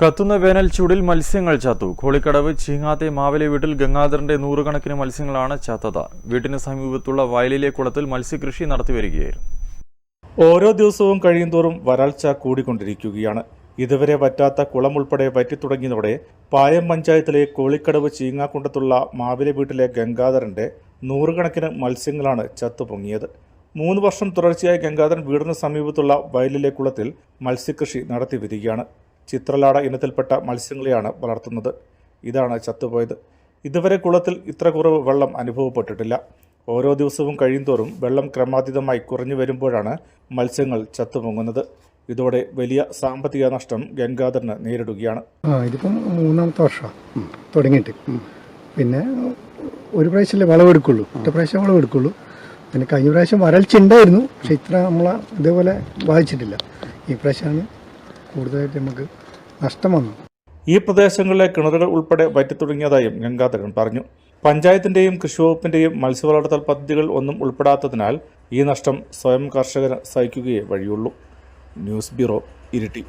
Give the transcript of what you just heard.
കത്തുന്ന വേനൽ ചൂടിൽ മത്സ്യങ്ങൾ ചത്തു. കോളിക്കടവ് ചീങ്ങാത്തെ മാവലെ വീട്ടിൽ ഗംഗാധരന്റെ നൂറുകണക്കിന് മത്സ്യങ്ങളാണ് ചത്തത്. വീട്ടിന് സമീപത്തുള്ള വയലിലെ കുളത്തിൽ മത്സ്യകൃഷി നടത്തിവരികയായിരുന്നു ഓരോ ദിവസവും കഴിയുന്തോറും വരൾച്ച കൂടിക്കൊണ്ടിരിക്കുകയാണ്. ഇതുവരെ വറ്റാത്ത കുളം ഉൾപ്പെടെ വറ്റിത്തുടങ്ങിയതോടെ പായം പഞ്ചായത്തിലെ കോളിക്കടവ് ചീങ്ങാക്കുണ്ടത്തുള്ള മാവിലെ വീട്ടിലെ ഗംഗാധരന്റെ നൂറുകണക്കിന് മത്സ്യങ്ങളാണ് ചത്തുപൊങ്ങിയത് മൂന്ന് വർഷം തുടർച്ചയായി ഗംഗാധരൻ വീടിന് സമീപത്തുള്ള വയലിലെ കുളത്തിൽ മത്സ്യകൃഷി നടത്തി വരികയാണ്. ചിത്രലാട ഇനത്തിൽപ്പെട്ട മത്സ്യങ്ങളെയാണ് വളർത്തുന്നത്. ഇതാണ് ചത്തുപോയത്. ഇതുവരെ കുളത്തിൽ ഇത്ര കുറവ് വെള്ളം അനുഭവപ്പെട്ടിട്ടില്ല. ഓരോ ദിവസവും കഴിയുന്തോറും വെള്ളം ക്രമാതീതമായി കുറഞ്ഞു വരുമ്പോഴാണ് മത്സ്യങ്ങൾ ചത്തുപൊങ്ങുന്നത്. ഇതോടെ വലിയ സാമ്പത്തിക നഷ്ടം ഗംഗാധരന് നേരിടുകയാണ്. ഇതിപ്പം മൂന്നാമത്തെ വർഷമാണ് തുടങ്ങിയിട്ട്. പിന്നെ ഒരു പ്രാവശ്യമല്ലേ വിളവെടുക്കുള്ളൂ. ഒറ്റ പ്രാവശ്യം വിളവെടുക്കുള്ളൂ. പിന്നെ കഴിഞ്ഞ പ്രാവശ്യം വരൾച്ച ഉണ്ടായിരുന്നു. പക്ഷെ ഇത്ര നമ്മളെ ഇതേപോലെ ബാധിച്ചിട്ടില്ല. ഈ പ്രാവശ്യമാണ് കൂടുതലായിട്ട് നമുക്ക് നഷ്ടം വന്നു ഈ പ്രദേശങ്ങളിലെ കിണറുകൾ ഉൾപ്പെടെ വറ്റിത്തുടങ്ങിയതായും ഗംഗാധരൻ പറഞ്ഞു. പഞ്ചായത്തിന്റെയും കൃഷിവകുപ്പിന്റെയും മത്സ്യവളർത്തൽ പദ്ധതികൾ ഒന്നും ഉൾപ്പെടാത്തതിനാൽ ഈ നഷ്ടം സ്വയം കർഷകന് സഹിക്കുകയേ വഴിയുള്ളൂ. News bureau Iritty.